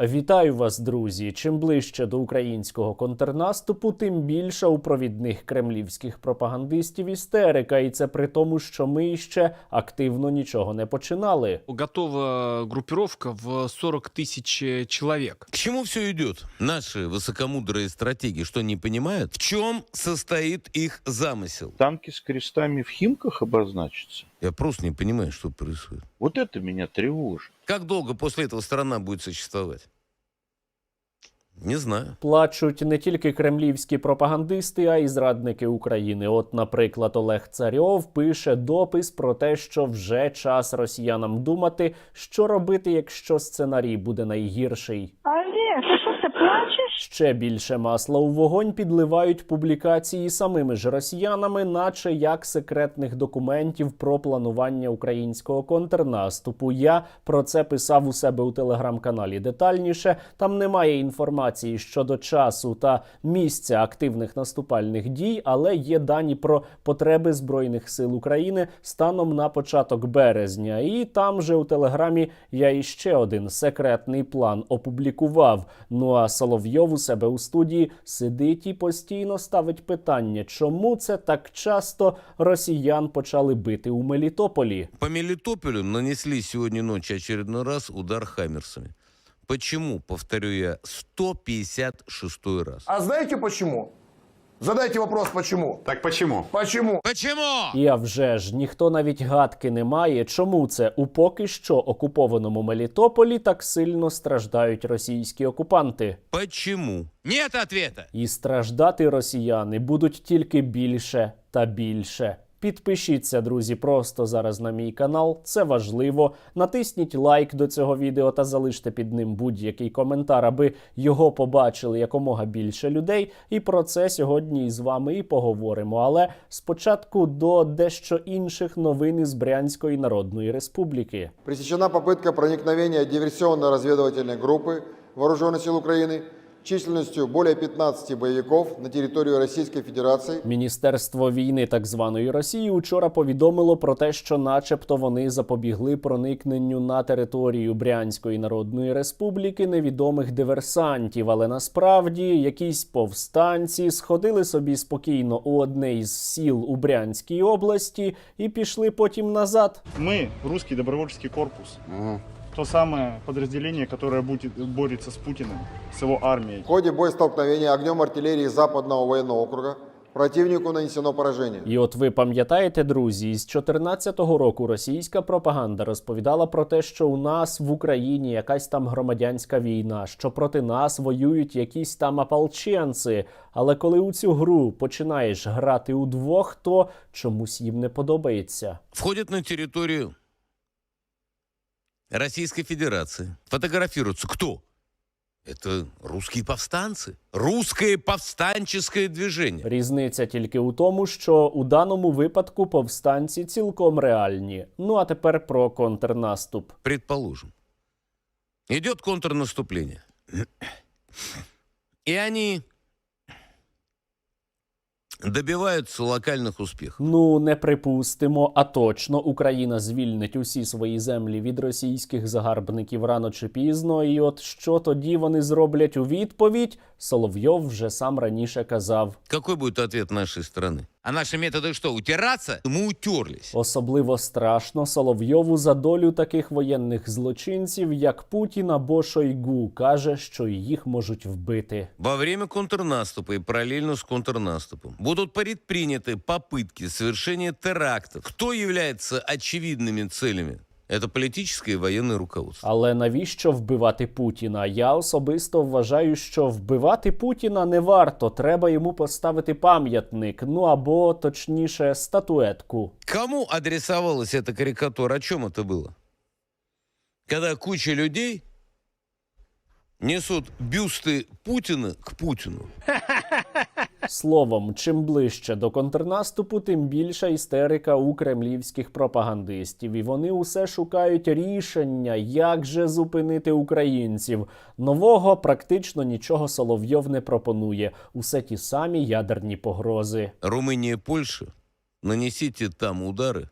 Вітаю вас, друзі! Чим ближче до українського контрнаступу, тим більше у провідних кремлівських пропагандистів істерика, і це при тому, що ми ще активно нічого не починали. готова группировка в 40 тысяч э, человек. К чему все идет? Наши высокомудрые стратеги что, не понимают? В чем состоит их замысел? танки с крестами в Химках обозначатся? Я просто не понимаю, что происходит. Вот это меня тревожит. Как долго после этого страна будет существовать? Не знаю. Плачуть не тільки кремлівські пропагандисти, а й зрадники України. От, наприклад, Олег Царьов пише допис про те, що вже час росіянам думати, що робити, якщо сценарій буде найгірший. Олег, ты плачешь? Ще більше масла у вогонь підливають публікації самими ж росіянами, наче як секретних документів про планування українського контрнаступу. Я про це писав у себе у телеграм-каналі детальніше. Там немає інформації щодо часу та місця активних наступальних дій, але є дані про потреби збройних сил України станом на початок березня. І там же у телеграмі я іще один секретний план опублікував. Ну а Соловйов у себе у студії сидить і постійно ставить питання, чому це так часто росіян почали бити у Мелітополі. По Мелітополю нанесли сьогодні ночі очередний раз удар хаммерсами. Почему, повторю я, 156 раз? А знаете почему? Задайте вопрос, почему? Так почему? Почему? Почему? І а вже ж ніхто навіть гадки не має, чому це у поки що окупованому Мелітополі так сильно страждають російські окупанти. Почему? Нет ответа. І страждати росіяни будуть тільки більше та більше. Підпишіться, друзі, просто зараз на мій канал. Це важливо. Натисніть лайк до цього відео та залиште під ним будь-який коментар, аби його побачили якомога більше людей. І про це сьогодні із вами і поговоримо. Але спочатку до дещо інших новин із Брянської Народної Республіки. Пресечена попытка проникновения диверсионно-разведывательной группы Вооруженных сил Украины численностью более 15 боевиков на территорию Российской Федерации Міністерство війни так званої Росії учора повідомило про те, що, начебто, вони запобігли проникненню на територію Брянської Народної Республіки невідомих диверсантів. Але насправді якісь повстанці сходили собі спокійно у одне із сіл у Брянській області і пішли потім назад. Мы, русский добровольческий корпус, то самое подразделение, которое будет, борется с Путиным, с его армией. в ходе боестолкновения огнем артиллерии Западного военного округа противнику нанесено поражение. І от ви пам'ятаєте, друзі, із 14-го року російська пропаганда розповідала про те, що у нас в Україні якась там громадянська війна, що проти нас воюють якісь там ополченці. Але коли у цю гру починаєш грати удвох, то чомусь їм не подобається. Входят на территорию Российской Федерации. Фотографируются кто? Это русские повстанцы. Русское повстанческое движение. Різниця тільки у тому, що у даному випадку повстанці цілком реальні. Ну а тепер про контрнаступ. Предположим. Идет контрнаступление. И они добиваются локальних успіхів. Ну, не припустимо, а точно Україна звільнить усі свої землі від російських загарбників рано чи пізно. І от що тоді вони зроблять у відповідь? Соловйов вже сам раніше казав. Какой буде ответ нашої страны? А наши методы что, утираться? Мы утерлись. Особливо страшно Соловйову за долю таких воєнних злочинців, як Путін або Шойгу, каже, що і їх можуть вбити. Во время контрнаступа и параллельно с контрнаступом будут предприняты попытки совершения терактов. Кто является очевидными целями? Это политическое и военное руководство. Але навіщо вбивати Путіна? Я особисто вважаю, що вбивати Путіна не варто. Треба йому поставити пам'ятник, ну або точніше статуетку. Кому адресовалась эта карикатура? О чем это было? Когда куча людей несут бюсты Путина к Путину. Словом, чим ближче до контрнаступу, тим більша істерика у кремлівських пропагандистів. І вони усе шукають рішення, як же зупинити українців. Нового практично нічого Соловйов не пропонує. Усе ті самі ядерні погрози. Румыния, Польша, нанесите там удары,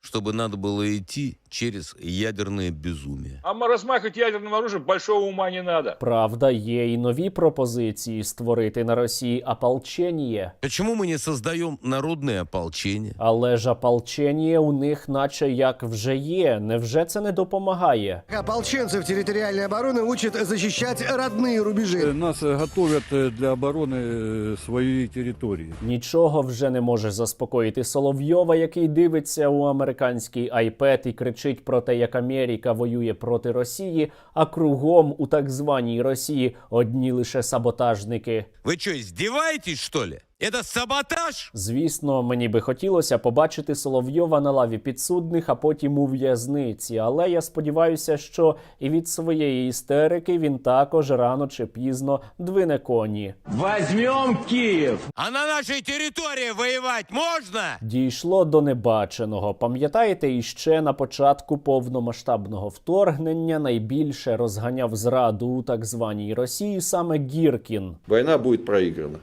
чтобы надо было идти через ядерное безумие. А размахивать ядерным оружием большого ума не надо. Правда, є і нові пропозиції створити на Росії ополчення. Почему мы не создаем народное ополчение? Але ж ополчення у них, наче як вже є. Невже це не допомагає? Ополченцев территориальной обороны учат защищать родные рубежи. Нас э, готовят э, для обороны э, своей территории. Нічого вже не може заспокоїти Соловйова, який дивиться у американський iPad і кричить про те, як Америка воює проти Росії, а кругом у так званій Росії одні лише саботажники. Ви що, здіваєтесь, що ли? Это саботаж? Звісно, мені би хотілося побачити Соловйова на лаві підсудних, а потім у в'язниці. Але я сподіваюся, що і від своєї істерики він також рано чи пізно двине коні. Возьмем Київ, А на нашей территории воевать можно? Дійшло до небаченого. Пам'ятаєте, іще на початку повномасштабного вторгнення найбільше розганяв зраду у так званій Росії саме Гіркін. Война будет проиграна.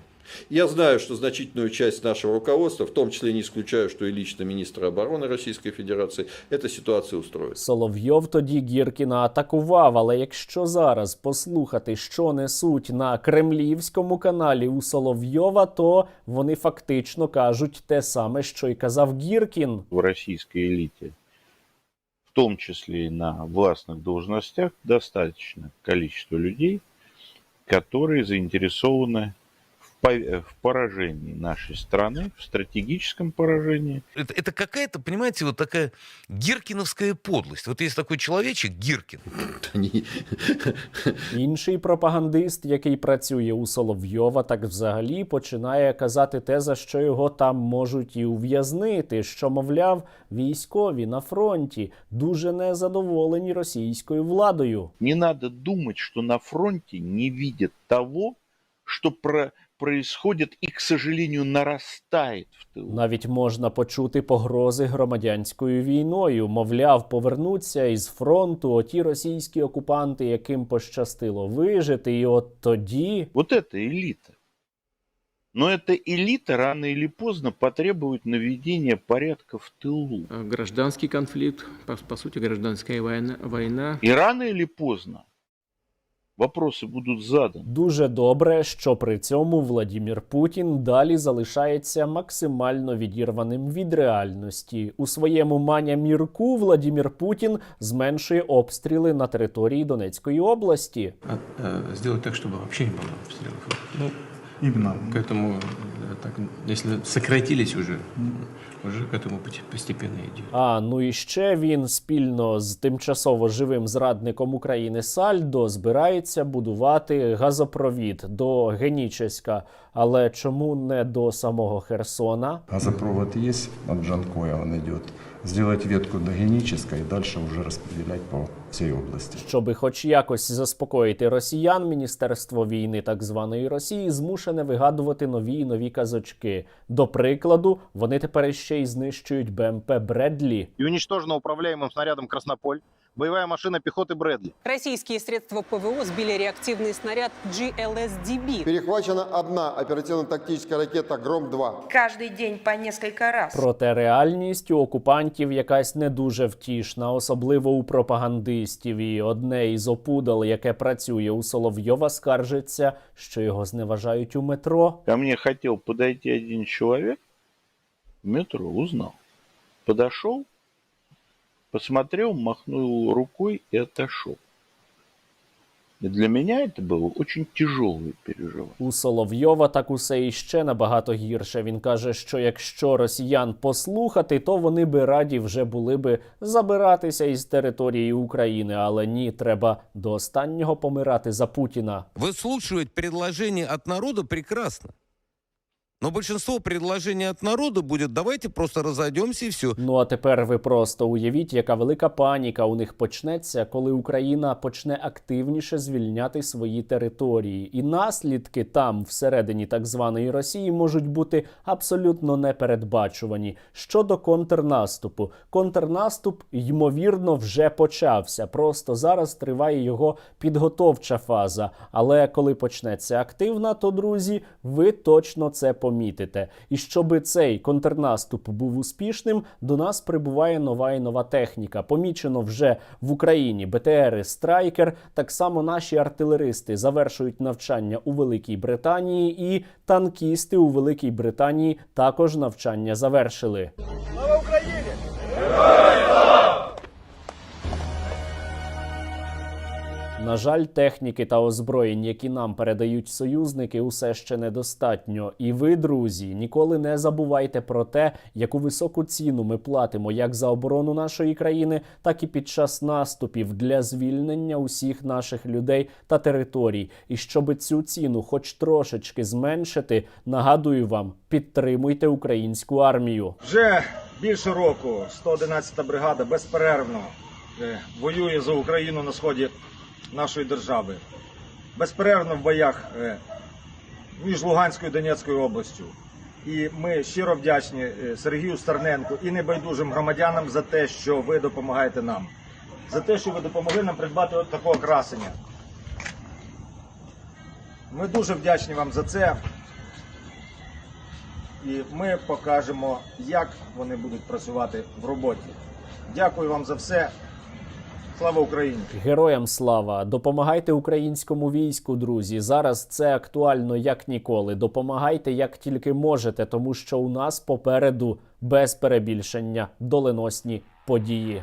Я знаю, что значительную часть нашего руководства, в том числе не исключаю, что и лично министра обороны Российской Федерации, эта ситуация устроит. Соловйов тоді Гіркіна атакував. Але якщо зараз послухати, що несуть на кремлівському каналі у Соловйова, то вони фактично кажуть те саме, що й казав Гіркін. В российской элите, в том числе и на властных должностях, достаточно количество людей, которые заинтересованы в по- в поражении нашей страны, в стратегическом поражении. Это, это какая-то, понимаете, вот такая гиркиновская подлость. Вот есть такой человечек, Гиркин. Они- Інший пропагандист, який працює у Соловйова, так взагалі починає казати те, за що його там можуть і ув'язнити. Що, мовляв, військові на фронті дуже незадоволені російською владою. Не надо думать, что на фронте не видят того, что про- происходит и, к сожалению, нарастает в тылу. Навіть можна почути погрози громадянською війною. Мовляв, повернуться із фронту оті російські окупанти, яким пощастило вижити, і от тоді. Вот это элита. Но эта элита рано или поздно потребует наведения порядка в тылу. Гражданский конфликт, по, по сути, гражданская война, война. И рано или поздно вопросы будут заданы. Дуже добре, що при цьому Владімір Путін далі залишається максимально відірваним від реальності. У своєму маня мірку Владімір Путін зменшує обстріли на території Донецької області. сделать так, чтобы вообще не было обстрелов. Ну, Именно. к этому, так, если сократились уже, уже к этому постепенно идет. А ну і ще він спільно з тимчасово живим зрадником України Сальдо збирається будувати газопровід до Генічеська. Але чому не до самого Херсона? Газопровод есть от Джанкоя, он идет. Сделать ветку до Генической и дальше уже распределять по всей области. Щоби хоч якось заспокоїти росіян, міністерство війни так званої Росії змушене вигадувати нові і нові казочки. До прикладу, вони тепер ще й знищують БМП Бредлі. И уничтожена управляемым снарядом «Краснополь» боевая машина пехоты «Брэдли». Российские средства ПВО сбили реактивный снаряд GLSDB. Перехвачена одна оперативно-тактическая ракета «Гром-2». Каждый день по несколько раз. Проте реальність у окупантів якась не дуже втішна, особливо у пропагандистів. І одне із опудал, яке працює у Соловйова, скаржиться, що його зневажають у метро. Ко мне хотел подойти один человек в метро, узнал. Подошел, посмотрел, махнул рукой и отошел. И для меня это было очень тяжелое переживание. У Соловйова так усе іще набагато гірше. Він каже, що якщо росіян послухати, то вони би раді вже були би забиратися із території України. Але ні, треба до останнього помирати за Путіна. Выслушивать предложения от народа прекрасно. Но большинство предложений от народа будет «давайте просто разойдемся и все». Ну а тепер ви просто уявіть, яка велика паніка у них почнеться, коли Україна почне активніше звільняти свої території, і наслідки там, всередині так званої Росії, можуть бути абсолютно непередбачувані. Щодо контрнаступу, контрнаступ ймовірно вже почався. Просто зараз триває його підготовча фаза. Але коли почнеться активна, то друзі, ви точно це помітите. Помітите. І щоб цей контрнаступ був успішним, до нас прибуває нова і нова техніка. Помічено вже в Україні БТРи Страйкер. Так само наші артилеристи завершують навчання у Великій Британії, і танкісти у Великій Британії також навчання завершили. На жаль, техніки та озброєнь, які нам передають союзники, усе ще недостатньо. І ви, друзі, ніколи не забувайте про те, яку високу ціну ми платимо як за оборону нашої країни, так і під час наступів для звільнення усіх наших людей та територій. І щоб цю ціну, хоч трошечки зменшити, нагадую вам, підтримуйте українську армію. Вже більше року 111 бригада безперервно е, воює за Україну на сході нашої держави. Безперервно в боях е, між Луганською і Донецькою областю. І ми щиро вдячні е, Сергію Стерненку і небайдужим громадянам за те, що ви допомагаєте нам, за те, що ви допомогли нам придбати от такого красення. Ми дуже вдячні вам за це. І ми покажемо, як вони будуть працювати в роботі. Дякую вам за все. Слава Україні! Героям слава! Допомагайте українському війську, друзі. Зараз це актуально як ніколи. Допомагайте як тільки можете, тому що у нас попереду без перебільшення доленосні події.